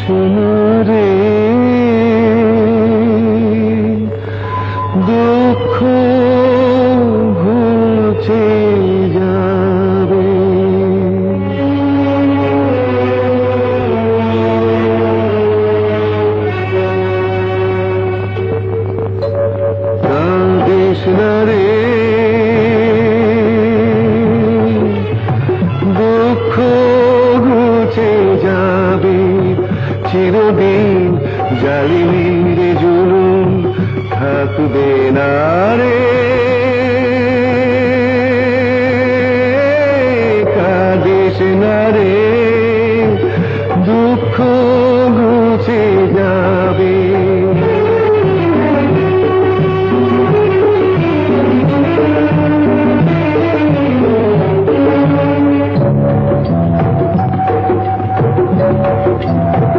শোনো রে দুঃখ ঘুচে যাবে কাঁদিস রে। দুঃখ ঘুচে যাবে। চিরদিন জালিনীর জুলুম থাকবে না রে। কাঁদিস না রে দুঃখ ঘুচে যাবে। শক্তির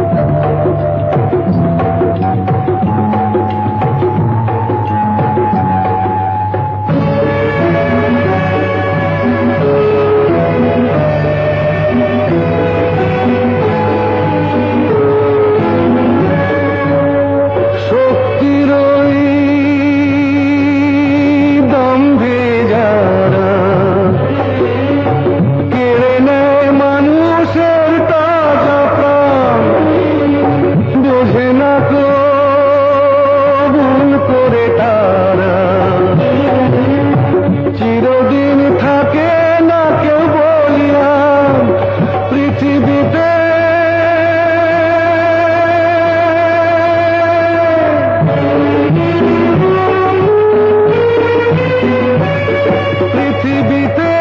পৃথিবীতে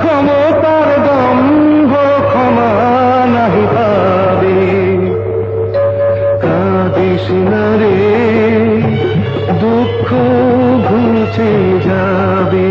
ক্ষমতার দম্ভ ক্ষমা নাহি পাবে। কাঁদিস না রে দুঃখ ঘুচে যাবে।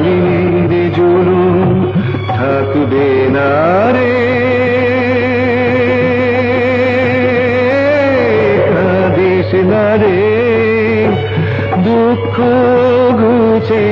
জালিনীর জুলুম থাকবে না রে। কাঁদিস না রে দুঃখ ঘুচে